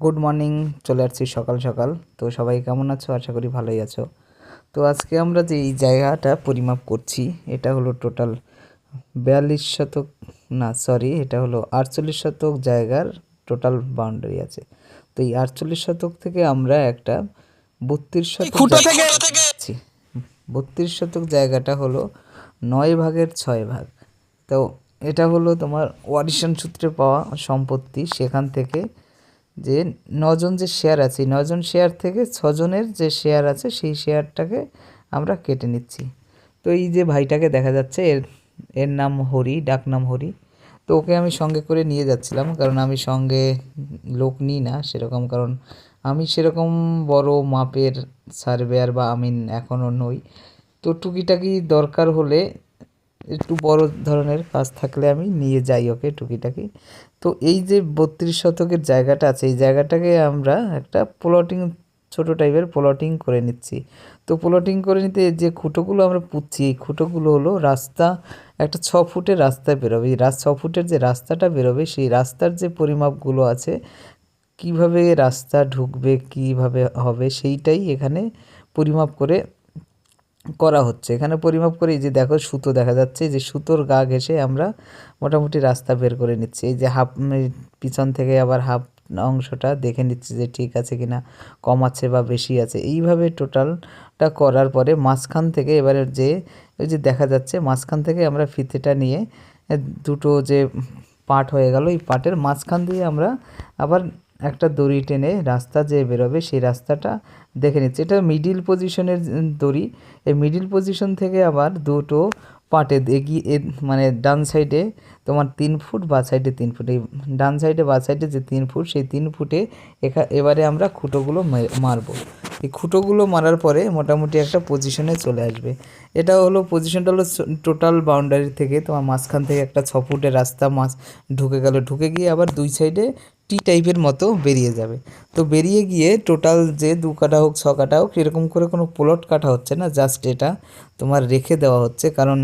Good morning চলে আসছি সকাল সকাল। তো সবাই কেমন আছো? আশা করি ভালোই আছো। তো আজকে আমরা যে এই জায়গাটা পরিমাপ করছি এটা হলো টোটাল বিয়াল্লিশ শতক না সরি এটা হলো আটচল্লিশ শতক জায়গার টোটাল বাউন্ডারি আছে। তো এই আটচল্লিশ শতক থেকে আমরা একটা বত্রিশ শতক বত্রিশ শতক জায়গাটা হলো নয় ভাগের ছয় ভাগ। তো এটা হলো তোমার ওয়ারিশন সূত্রে পাওয়া সম্পত্তি সেখান থেকে যে নজন যে শেয়ার আছে নজন শেয়ার থেকে ছজনের যে শেয়ার আছে, সেই শেয়ারটাকে আমরা কেটে নিচ্ছি। তো এই যে ভাইটাকে দেখা যাচ্ছে, এর এর নাম হরি, ডাক নাম হরি। তো ওকে আমি সঙ্গে করে নিয়ে যাচ্ছিলাম, কারণ আমি সঙ্গে লোক নিই না সেরকম, কারণ আমি সেরকম বড় মাপের সার্ভেয়ার বা আমি এখনও নই। তো টুকিটাকি দরকার হলে একটু বড় ধরনের কাজ থাকলে আমি নিয়ে যাই ওকে টুকিটাকি। তো এই যে বত্রিশ শতকের জায়গাটা আছে, এই জায়গাটাকে আমরা একটা প্লটিং ছোট টাইপের প্লটিং করে নিচ্ছি। তো প্লটিং করে নিতে যে খুঁটোগুলো আমরা পুঁতছি, এই খুঁটোগুলো হলো রাস্তা, একটা ছ ফুটের রাস্তা বেরোবে। এই ছ ফুটের যে রাস্তাটা বেরোবে, সেই রাস্তার যে পরিমাপগুলো আছে, কীভাবে রাস্তা ঢুকবে, কীভাবে হবে, সেইটাই এখানে পরিমাপ করে করা হচ্ছে। এখানে পরিমাপ করে যে দেখো সুতো দেখা যাচ্ছে যে সুতোর গা ঘেসে আমরা মোটামুটি রাস্তা বের করে নিচ্ছি। এই যে হাফ পিছন থেকে আবার হাফ অংশটা দেখে নিচ্ছি যে ঠিক আছে কিনা, কম আছে বা বেশি আছে। এইভাবে টোটালটা করার পরে মাঝখান থেকে এবারে যে, ওই যে দেখা যাচ্ছে মাঝখান থেকে আমরা ফিতেটা নিয়ে দুটো যে পাট হয়ে গেল, এই পাটের মাঝখান দিয়ে আমরা আবার একটা দড়ি টেনে রাস্তা যে বেরোবে সেই রাস্তাটা দেখে নিচ্ছে। এটা মিডিল পজিশনের দড়ি। এই মিডিল পজিশন থেকে আবার দুটো পাটে এগিয়ে মানে ডান সাইডে তোমার তিন ফুট, বা সাইডে তিন ফুট। এই ডান সাইডে বা সাইডে যে তিন ফুট, সেই তিন ফুটে এখা, এবারে আমরা খুঁটোগুলো মারবো। এই খুঁটোগুলো মারার পরে মোটামুটি একটা পজিশনে চলে আসবে। এটা হলো পজিশনটা হলো টোটাল বাউন্ডারি থেকে তোমার মাঝখান থেকে একটা ছ ফুটের রাস্তা মাছ ঢুকে গেল। ঢুকে গিয়ে আবার দুই সাইডে টি টাইপের মতো বেরিয়ে যাবে। তো বেরিয়ে গিয়ে টোটাল যে দু কাটা হোক, ছ কাটা হোক, এরকম করে কোনো প্লট কাটা হচ্ছে না জাস্ট এটা তোমার রেখে দেওয়া হচ্ছে। কারণ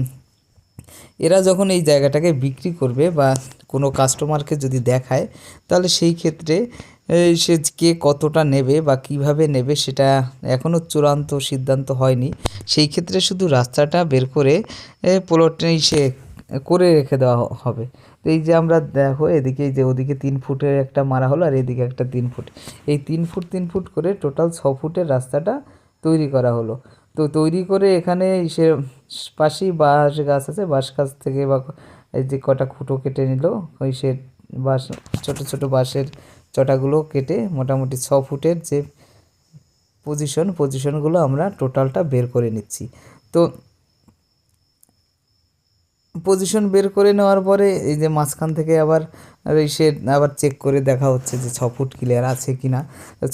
এরা যখন এই জায়গাটাকে বিক্রি করবে বা কোনো কাস্টমারকে যদি দেখায়, তাহলে সেই ক্ষেত্রে সে কে কতটা নেবে বা কীভাবে নেবে সেটা এখনও চূড়ান্ত সিদ্ধান্ত হয়নি। সেই ক্ষেত্রে শুধু রাস্তাটা বের করে প্লটে সে করে রেখে দেওয়া হবে। তো এই যে আমরা দেখো, এদিকে যে ওদিকে তিন ফুটের একটা মারা হলো আর এদিকে একটা তিন ফুট। এই তিন ফুট তিন ফুট করে টোটাল ছ ফুটের রাস্তাটা তৈরি করা হলো। তো তৈরি করে এখানে সে পাশেই বাঁশ গাছ আছে, বাঁশ গাছ থেকে বা এই যে কটা খুঁটো কেটে নিল, ওই সে বাঁশ, ছোটো ছোটো বাঁশের চটাগুলো কেটে মোটামুটি ছ ফুটের যে পজিশন পজিশনগুলো আমরা টোটালটা বের করে নিচ্ছি। তো পজিশন বের করে নেওয়ার পরে এই যে মাঝখান থেকে আবার সে আবার চেক করে দেখা হচ্ছে যে ছ ফুট ক্লিয়ার আছে কি না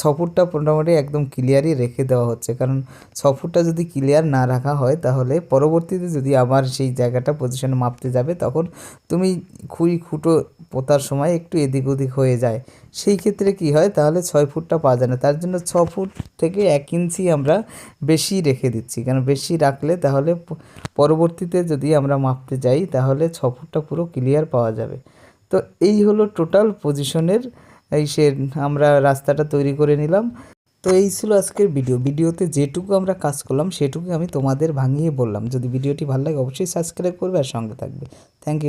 ছ ফুটটা মোটামুটি একদম ক্লিয়ারই রেখে দেওয়া হচ্ছে। কারণ ছ ফুটটা যদি ক্লিয়ার না রাখা হয় তাহলে পরবর্তীতে যদি আবার সেই জায়গাটা পজিশন মাপতে যাবে, তখন তুমি খুঁড়ি খুঁটো পোতার সময় একটু এদিক ওদিক হয়ে যায়। সেই ক্ষেত্রে কি হয়? তাহলে ছয় ফুটটা পাওয়া যায় না। তার জন্য ছ ফুট থেকে এক ইঞ্চি আমরা বেশি রেখে দিচ্ছি। কারণ বেশি রাখলে তাহলে পরবর্তীতে যদি আমরা মাপতে যাই, তাহলে ছ ফুটটা পুরো ক্লিয়ার পাওয়া যাবে। তো এই হলো টোটাল পজিশনের এই সে আমরা রাস্তাটা তৈরি করে নিলাম। তো এই ছিল আজকের ভিডিও। ভিডিওতে যেটুকু আমরা কাজ করলাম, সেটুকু আমি তোমাদের ভাঙিয়ে বললাম। যদি ভিডিওটি ভালো লাগে, অবশ্যই সাবস্ক্রাইব করবে আর সঙ্গে থাকবে। Thank you